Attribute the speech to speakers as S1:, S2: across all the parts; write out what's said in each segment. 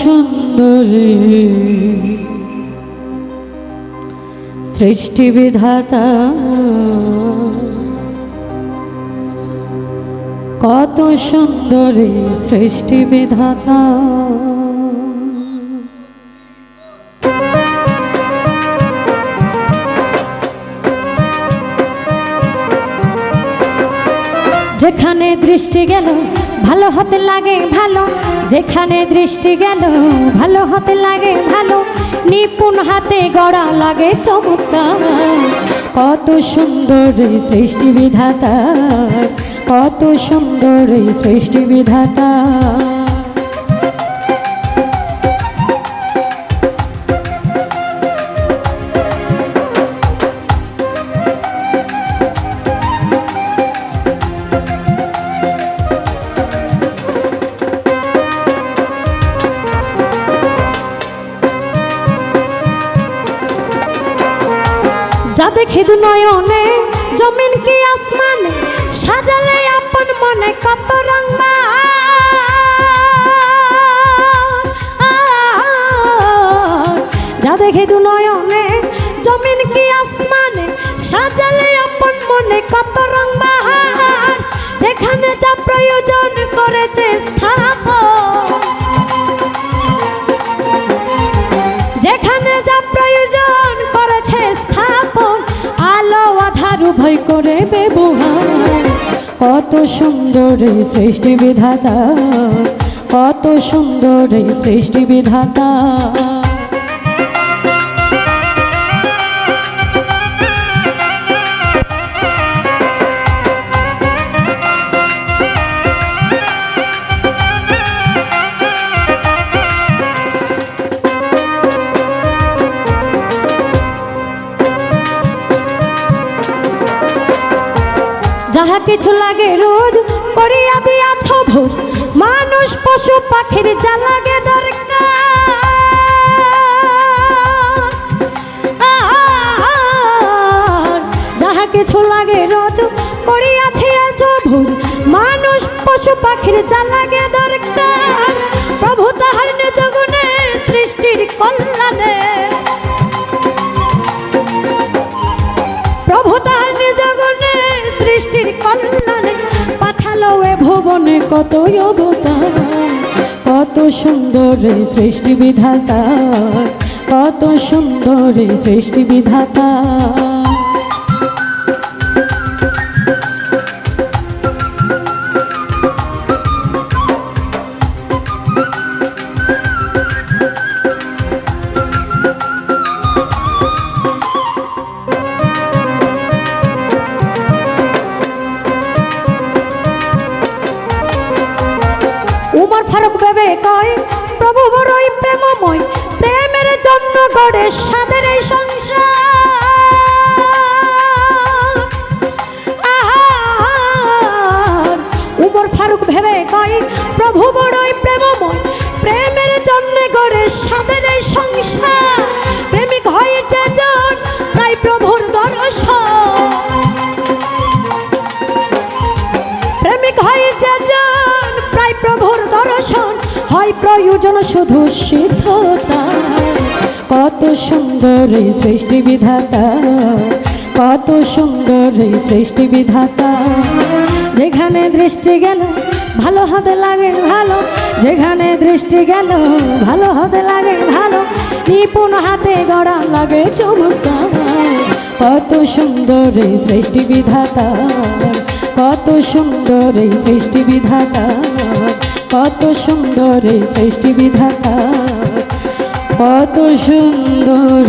S1: সুন্দরী। সৃষ্টি বিধাতা কত সুন্দরী সৃষ্টি বিধাতা। যেখানে দৃষ্টি গেল, ভালো হতে লাগে ভালো। যেখানে দৃষ্টি গেল, ভালো হতে লাগে ভালো। নিপুণ হাতে গড়া লাগে চমৎকার। কত সুন্দর সৃষ্টি বিধাতা কত সুন্দর সৃষ্টি বিধাতা যা দেখি দু নয়নে জমিন কি আসমানে, সাজালে আপন মনে কত রং যা দেখি দু নয়নে জমিন কি আসমানে, সাজালে আপন মনে কত কত সুন্দর সৃষ্টি বিধাতা কত সুন্দর সৃষ্টি বিধাতা। যাহা কিছু লাগে রোজ করিয়া দিয়াছ ভোজ। মানুষ পশু পাখির যা লাগে দরকার। যাহা কিছু লাগে রোজ করিয়াছি আজ ভোজ। মানুষ পশু পাখির যা লাগে দরকার। প্রভু তাহার নিজ গুণে সৃষ্টির কল্যাণে এ ভুবনে কত অবতার কত সুন্দর সৃষ্টি বিধাতা কত সুন্দর সৃষ্টি বিধাতা। গড়ে সাদের এই সংসার। আহার। উমর ফারুক ভেবে কয়, প্রভু বড়ই প্রেমময়, প্রেমের জন্য গড়ে সাদের এই সংসার। প্রেমিক হয় যে জন তাই প্রভুর দর্শন। প্রেমিক হয় যেজন প্রায় প্রভুর দর্শন। হয় প্রয়োজন শুধু সিদ্ধতা। কত সুন্দর এই সৃষ্টি বিধাতা, কত সুন্দর এই সৃষ্টি বিধাতা। যেখানে দৃষ্টি গেল, ভালো হতে লাগে, ভালো। যেখানে দৃষ্টি গেল, ভালো হতে লাগে, ভালো। নিপুণ হাতে গড়া লাগে চমৎকার। কত সুন্দর এই সৃষ্টি বিধাতা, কত সুন্দর এই সৃষ্টি বিধাতা, কত সুন্দর এই সৃষ্টি বিধাতা। কত সুন্দর।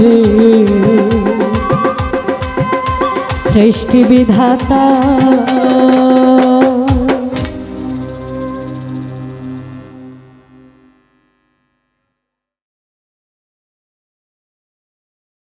S1: সৃষ্টি বিধাতা